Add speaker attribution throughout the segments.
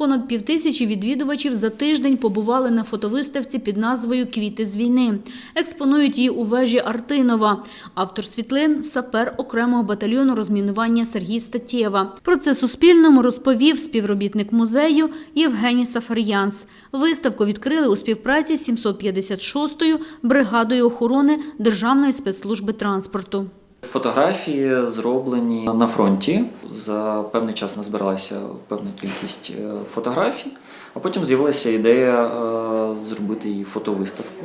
Speaker 1: Понад півтисячі відвідувачів за тиждень побували на фотовиставці під назвою Квіти з війни. Експонують її у вежі Артинова. Автор світлин сапер окремого батальйону розмінування Сергій Статєва. Про це Суспільному розповів співробітник музею Євгеній Сафар'янс. Виставку відкрили у співпраці з 756-ю бригадою охорони Державної спецслужби транспорту.
Speaker 2: Фотографії зроблені на фронті. За певний час назбиралася певна кількість е, фотографій, а потім з'явилася ідея е, зробити її фотовиставку.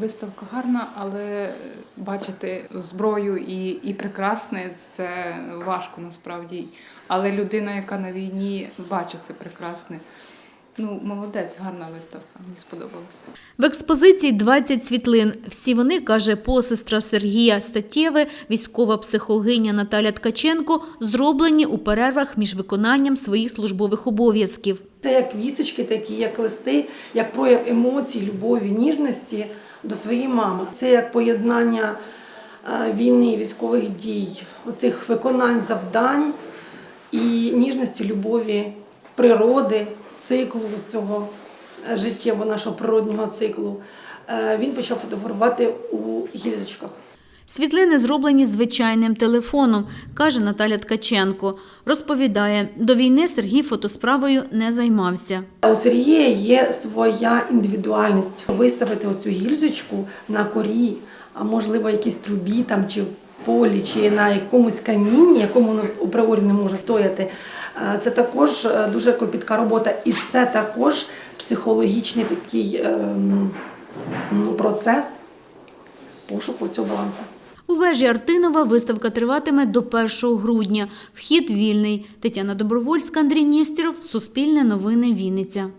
Speaker 3: Виставка гарна, але бачити зброю і, і прекрасне це важко насправді. Але людина, яка на війні бачить це прекрасне. Ну, молодець, гарна виставка. Мені сподобалося.
Speaker 1: В експозиції 20 світлин. Всі вони, каже посестра Сергія Статєви, військова психологиня Наталя Ткаченко, зроблені у перервах між виконанням своїх службових обов'язків.
Speaker 4: Це як вісточки, такі, як листи, як прояв емоцій, любові, ніжності до своєї мами. Це як поєднання е, війни, військових дій, оцих виконань завдань і ніжності, любові, природи, циклу цього е, життєвого нашого природнього циклу. Е, Він почав фотографувати у гільзочках.
Speaker 1: Світлини зроблені звичайним телефоном, каже Наталя Ткаченко. Розповідає, до війни Сергій фотосправою не займався.
Speaker 4: У Сергія є своя індивідуальність. Виставити оцю гільзочку на корі, а можливо, якійсь трубі там чи полі, чи на якомусь камінні, якому воно апріорі не може стояти. е, Це також е, дуже кропітка робота, і це також психологічний такий ем, процес пошуку цього балансу.
Speaker 1: У вежі Артинова виставка триватиме до 1 грудня. Вхід вільний. Тетяна Добровольська, Андрій Нєстєров, Суспільне новини, Вінниця.